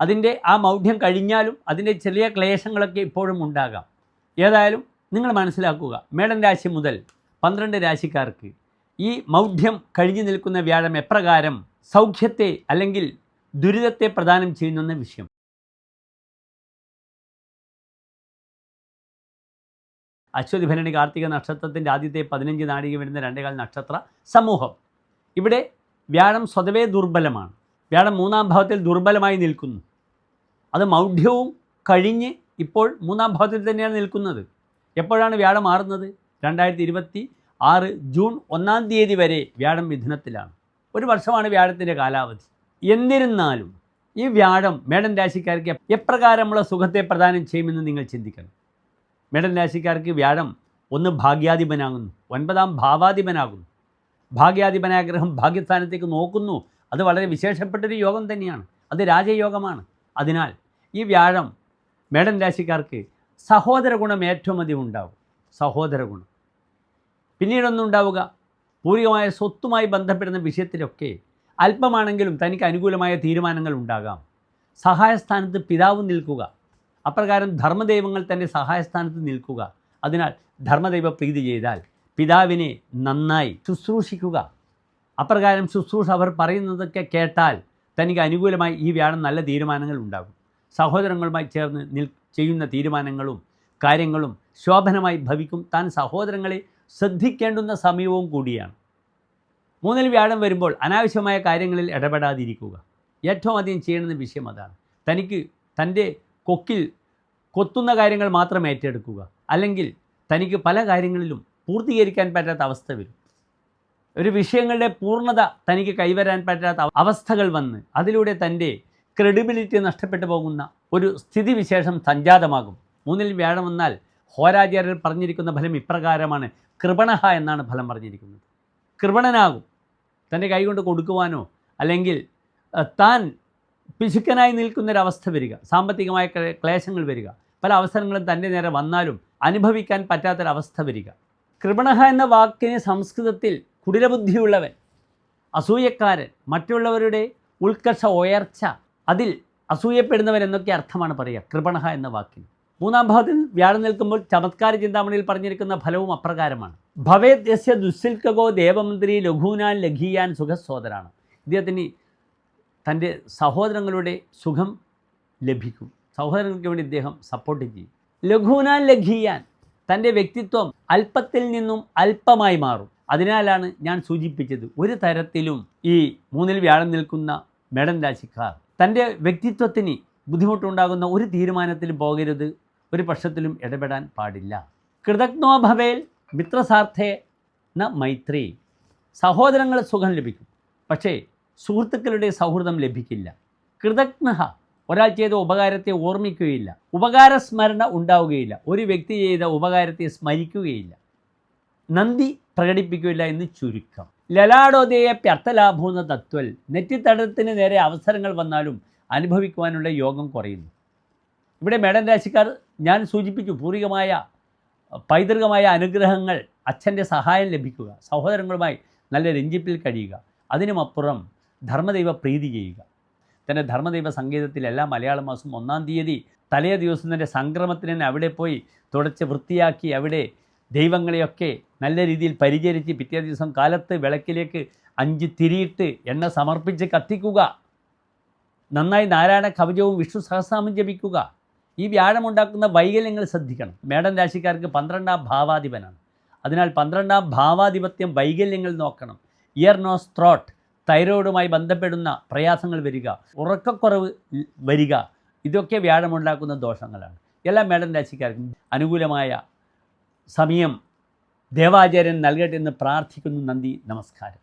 അതിന്റെ ആ മൗഢ്യം കഴിഞ്ഞാലും അതിന്റെ ചെറിയ ക്ലേശങ്ങളൊക്കെ ഇപ്പോഴും ഉണ്ടാകാം. ഏതായാലും നിങ്ങൾ മനസ്സിലാക്കുക മേടൻ രാശി മുതൽ പന്ത്രണ്ട് രാശിക്കാർക്ക് ഈ മൗഢ്യം കഴിഞ്ഞു നിൽക്കുന്ന വ്യാഴം എപ്രകാരം സൗഖ്യത്തെ അല്ലെങ്കിൽ ദുരിതത്തെ പ്രദാനം ചെയ്യുന്നെന്ന വിഷയം. അശ്വതി ഭരണി കാർത്തിക നക്ഷത്രത്തിന്റെ ആദ്യത്തെ പതിനഞ്ച് നാഴിക വരുന്ന രണ്ടേകാൽ നക്ഷത്ര സമൂഹം. ഇവിടെ വ്യാഴം സ്വതവേ ദുർബലമാണ്. വ്യാഴം മൂന്നാം ഭാവത്തിൽ ദുർബലമായി നിൽക്കുന്നു. അത് മൗഢ്യവും കഴിഞ്ഞ് ഇപ്പോൾ മൂന്നാം ഭാഗത്തിൽ തന്നെയാണ് നിൽക്കുന്നത്. എപ്പോഴാണ് വ്യാഴം മാറുന്നത്? രണ്ടായിരത്തി ഇരുപത്തി ആറ് ജൂൺ ഒന്നാം തീയതി വരെ വ്യാഴം മിഥുനത്തിലാണ്. ഒരു വർഷമാണ് വ്യാഴത്തിന്റെ കാലാവധി. എന്നിരുന്നാലും ഈ വ്യാഴം മേടൻ രാശിക്കാർക്ക് എപ്രകാരമുള്ള സുഖത്തെ പ്രദാനം ചെയ്യുമെന്ന് നിങ്ങൾ ചിന്തിക്കണം. മേടൻ രാശിക്കാർക്ക് വ്യാഴം ഒന്ന് ഭാഗ്യാധിപനാകുന്നു. ഒൻപതാം ഭാവാധിപനാകുന്നു. ഭാഗ്യാധിപനാഗ്രഹം ഭാഗ്യസ്ഥാനത്തേക്ക് നോക്കുന്നു. അത് വളരെ വിശേഷപ്പെട്ടൊരു യോഗം തന്നെയാണ്. അത് രാജയോഗമാണ്. അതിനാൽ ഈ വ്യാഴം മേടൻ രാശിക്കാർക്ക് സഹോദര ഗുണം ഏറ്റവും അധികം ഉണ്ടാവും. സഹോദര ഗുണം. പിന്നീടൊന്നും ഉണ്ടാവുക. പൂർവികമായ സ്വത്തുമായി ബന്ധപ്പെടുന്ന വിഷയത്തിലൊക്കെ അല്പമാണെങ്കിലും തനിക്ക് അനുകൂലമായ തീരുമാനങ്ങൾ ഉണ്ടാകാം. സഹായസ്ഥാനത്ത് പിതാവ് നിൽക്കുക. അപ്രകാരം ധർമ്മദൈവങ്ങൾ തന്റെ സഹായസ്ഥാനത്ത് നിൽക്കുക. അതിനാൽ ധർമ്മദൈവ പ്രീതി ചെയ്താൽ പിതാവിനെ നന്നായി ശുശ്രൂഷിക്കുക. അപ്രകാരം ശുശ്രൂഷ അവർ പറയുന്നതൊക്കെ കേട്ടാൽ തനിക്ക് അനുകൂലമായി ഈ വ്യാഴം നല്ല തീരുമാനങ്ങൾ ഉണ്ടാകും. സഹോദരങ്ങളുമായി ചേർന്ന് നിൽ ചെയ്യുന്ന തീരുമാനങ്ങളും കാര്യങ്ങളും ശോഭനമായി ഭവിക്കും. താൻ സഹോദരങ്ങളെ ശ്രദ്ധിക്കേണ്ടുന്ന സമയവും കൂടിയാണ്. മൂന്നിൽ വ്യാഴം വരുമ്പോൾ അനാവശ്യമായ കാര്യങ്ങളിൽ ഇടപെടാതിരിക്കുക. ഏറ്റവും അധികം ചെയ്യണമെന്ന വിഷയം അതാണ്. തനിക്ക് തന്റെ കൊക്കിൽ കൊത്തുന്ന കാര്യങ്ങൾ മാത്രം ഏറ്റെടുക്കുക. അല്ലെങ്കിൽ തനിക്ക് പല കാര്യങ്ങളിലും പൂർത്തീകരിക്കാൻ പറ്റാത്ത അവസ്ഥ വരും. ഒരു വിഷയങ്ങളുടെ പൂർണത തനിക്ക് കൈവരാൻ പറ്റാത്ത അവസ്ഥകൾ വന്ന് അതിലൂടെ തന്റെ ക്രെഡിബിലിറ്റി നഷ്ടപ്പെട്ടു പോകുന്ന ഒരു സ്ഥിതിവിശേഷം സഞ്ജാതമാകും മൂന്നിൽ വ്യാഴം വന്നാൽ ഹോരാചാര്യർ പറഞ്ഞിരിക്കുന്ന ഫലം ഇപ്രകാരമാണ്. കൃപണഹ എന്നാണ് ഫലം പറഞ്ഞിരിക്കുന്നത്. കൃപണനാകും. തന്റെ കൈകൊണ്ട് കൊടുക്കുവാനോ അല്ലെങ്കിൽ താൻ പിശുക്കനായി നിൽക്കുന്നൊരവസ്ഥ വരിക. സാമ്പത്തികമായ ക്ലേ- ക്ലേശങ്ങൾ വരിക. പല അവസരങ്ങളും തന്റെ നേരെ വന്നാലും അനുഭവിക്കാൻ പറ്റാത്തൊരവസ്ഥ വരിക. കൃപണഹ എന്ന വാക്കിന് സംസ്കൃതത്തിൽ കുടിലബുദ്ധിയുള്ളവൻ അസൂയക്കാരൻ മറ്റുള്ളവരുടെ ഉത്കർഷ ഉയർച്ച അതിൽ അസൂയപ്പെടുന്നവൻ എന്നൊക്കെ അർത്ഥമാണ് പറയുക. കൃപണഹ എന്ന വാക്കിന്. മൂന്നാം ഭാഗത്തിൽ വ്യാഴം നിൽക്കുമ്പോൾ ചമത്കാര ചിന്താമണിയിൽ പറഞ്ഞിരിക്കുന്ന ഫലവും അപ്രകാരമാണ്. ഭവേത് യസ്യ ദുസ്സിൽക്കകോ ദേവമന്ത്രി ലഘൂനാൻ ലഘീയാൻ സുഖസോദരാണ് ഇദ്ദേഹത്തിന് തന്റെ സഹോദരങ്ങളുടെ സുഖം ലഭിക്കും. സഹോദരങ്ങൾക്ക് വേണ്ടി ഇദ്ദേഹം സപ്പോർട്ട് ചെയ്യും. ലഘൂനാൻ ലഘീയാൻ തന്റെ വ്യക്തിത്വം അല്പത്തിൽ നിന്നും അല്പമായി മാറും. അതിനാലാണ് ഞാൻ സൂചിപ്പിച്ചത്. ഒരു തരത്തിലും ഈ മൂന്നിൽ വ്യാഴം നിൽക്കുന്ന മേടൻ രാശിക്കാർ തന്റെ വ്യക്തിത്വത്തിന് ബുദ്ധിമുട്ടുണ്ടാകുന്ന ഒരു തീരുമാനത്തിലും പോകരുത്. ഒരു പക്ഷത്തിലും ഇടപെടാൻ പാടില്ല. കൃതജ്ഞോ ഭവേൽ മിത്രസാർത്ഥേ ന മൈത്രി. സഹോദരങ്ങൾ സുഖം ലഭിക്കും. പക്ഷേ സുഹൃത്തുക്കളുടെ സൗഹൃദം ലഭിക്കില്ല. കൃതജ്ഞ ഒരാൾ ചെയ്ത ഉപകാരത്തെ ഓർമ്മിക്കുകയില്ല. ഉപകാരസ്മരണ ഉണ്ടാവുകയില്ല. ഒരു വ്യക്തി ചെയ്ത ഉപകാരത്തെ സ്മരിക്കുകയില്ല. നന്ദി പ്രകടിപ്പിക്കില്ല എന്ന് ചുരുക്കം. ലലാടോദയെ പ്യർത്ഥലാഭൂന്ന തത്വൽ നെറ്റിത്തടത്തിന് നേരെ അവസരങ്ങൾ വന്നാലും അനുഭവിക്കുവാനുള്ള യോഗം കുറയുന്നു. ഇവിടെ മേഡം രാശിക്കാർ ഞാൻ സൂചിപ്പിച്ചു പൂർവികമായ പൈതൃകമായ അനുഗ്രഹങ്ങൾ അച്ഛന്റെ സഹായം ലഭിക്കുക സഹോദരങ്ങളുമായി നല്ല രഞ്ജിപ്പിൽ കഴിയുക അതിനുമപ്പുറം ധർമ്മദൈവ പ്രീതി ചെയ്യുക. തന്നെ ധർമ്മദൈവ സംഗീതത്തിൽ എല്ലാ മലയാള മാസം ഒന്നാം തീയതി തലേ ദിവസം തന്നെ സംക്രമത്തിന് അവിടെ പോയി തുടച്ച് വൃത്തിയാക്കി അവിടെ ദൈവങ്ങളെയൊക്കെ നല്ല രീതിയിൽ പരിചരിച്ച് പിറ്റേ ദിവസം കാലത്ത് വിളക്കിലേക്ക് അഞ്ച് തിരിയിട്ട് എണ്ണ സമർപ്പിച്ച് കത്തിക്കുക. നന്നായി നാരായണ കവചവും വിഷ്ണു സഹസ്രാമം ജപിക്കുക. ഈ വ്യാഴമുണ്ടാക്കുന്ന വൈകല്യങ്ങൾ ശ്രദ്ധിക്കണം. മേഡം രാശിക്കാർക്ക് പന്ത്രണ്ടാം ഭാവാധിപനാണ്. അതിനാൽ പന്ത്രണ്ടാം ഭാവാധിപത്യം വൈകല്യങ്ങൾ നോക്കണം. ഇയർ നോസ് ത്രോട്ട് തൈറോയിഡുമായി ബന്ധപ്പെടുന്ന പ്രയാസങ്ങൾ വരിക ഉറക്കക്കുറവ് വരിക ഇതൊക്കെ വ്യാഴമുണ്ടാക്കുന്ന ദോഷങ്ങളാണ്. എല്ലാ മേഡം രാശിക്കാർക്കും അനുകൂലമായ സമയം ദേവാചാര്യൻ നൽകട്ടെ എന്ന് പ്രാർത്ഥിക്കുന്നു. നന്ദി നമസ്കാരം.